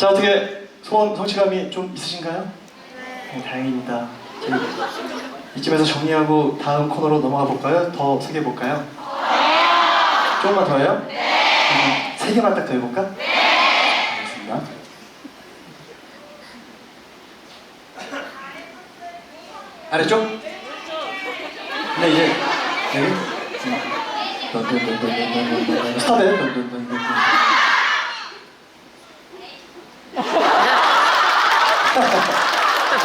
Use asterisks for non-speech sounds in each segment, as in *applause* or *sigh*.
자 어떻게 소원 성취감이 좀 있으신가요? 네, 다행입니다. 이쯤에서 정리하고 다음 코너로 넘어가 볼까요? 더 소개해 볼까요? 조금만 더요? 네. 세 개만 딱 더 해볼까? 네. 알겠습니다. 아래쪽? 근데 이제 여기. 스타벨.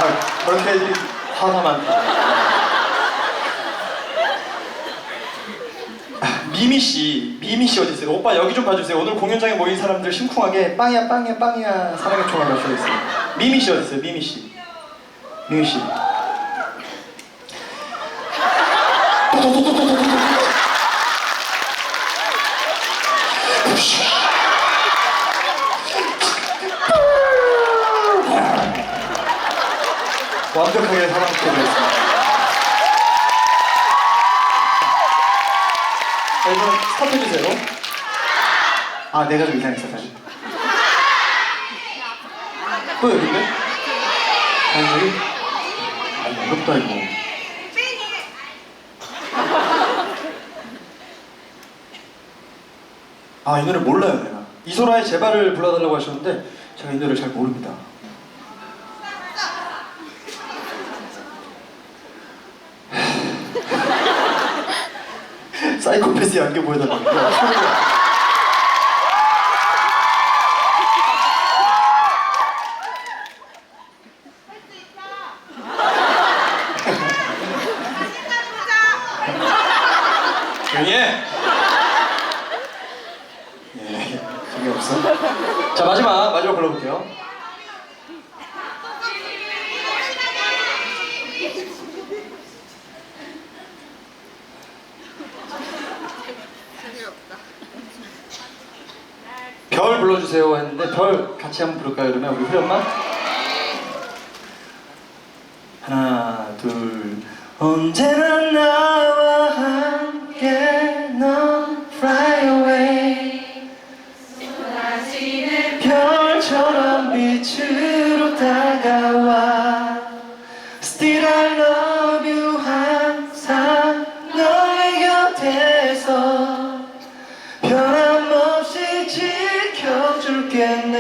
아, 그렇게 많다 아, 미미 씨, 미미 씨 어디 있어요? 오빠 여기 좀 봐주세요. 오늘 공연장에 모인 사람들 심쿵하게 빵이야 빵이야 빵이야 사랑의 총알 맞춰 있어요. 미미 씨 어디 있어요? 미미 씨, 미미 씨. 완벽하게 사랑스럽습니다. 자, 이번 스탑해주세요. 아, 내가 좀 이상했어, 사실. 또 여기인데? 아, 여기? 아, 어렵다, 이거. 아, 이 노래 몰라요, 내가. 이소라의 제발을 불러달라고 하셨는데, 제가 이 노래를 잘 모릅니다. 사이코패스 안겨 보여달라고. 조용히 해! 예, 재미없어. 자, 마지막, 마지막 불러볼게요. 별 불러주세요 했는데 별 같이 한번 부를까요 그러면? 우리 후렴만? 하나 둘. 언제나 나와 함께 넌 fly away. 별처럼 빛으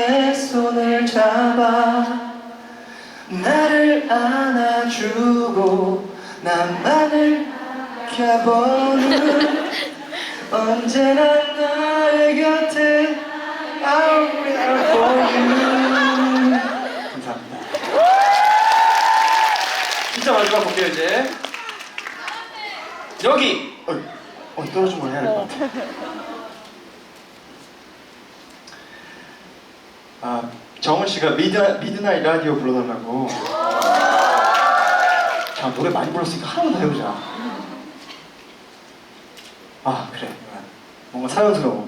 내 손을 잡아 나를 안아주고 나만을 켜보는 *laughs* 언제나 나의 곁에 I'll be there for you 감사합니다. 진짜 마지막 볼게요 이제. 여기. 어, 어 떨어진 걸 해야 될 것 같아 *laughs* 아, 정은 씨가 미드, 미드나잇 라디오 불러달라고. 자, 노래 많이 불렀으니까 하나만 더 해보자. 아, 그래. 뭔가 사연스러워.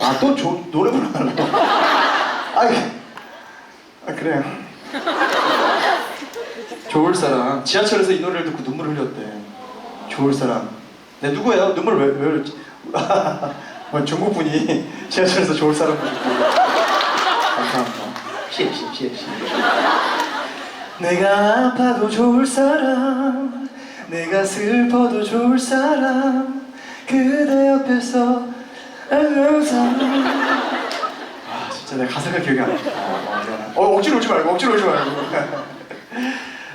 아, 또 조, 노래 불러달라고. 아, 아, 그래요. 좋을 사람. 지하철에서 이 노래를 듣고 눈물 흘렸대. 좋을 사람. 내 누구예요? 눈물 왜, 왜 흘렸지? 뭐 중국 분이 *laughs* 지하철에서 좋을 사람 듣고 감사합니다. 시에 시 시에 시. 내가 아파도 좋을 사람, 내가 슬퍼도 좋을 사람, 그대 옆에서 항상. 아 진짜 내가 가사가 기억이 안 나. 아, 미안해. 어 억지로 울지 말고 억지로 울지 말고. *laughs*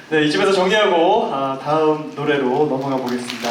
네 이쯤에서 정리하고 아, 다음 노래로 넘어가 보겠습니다.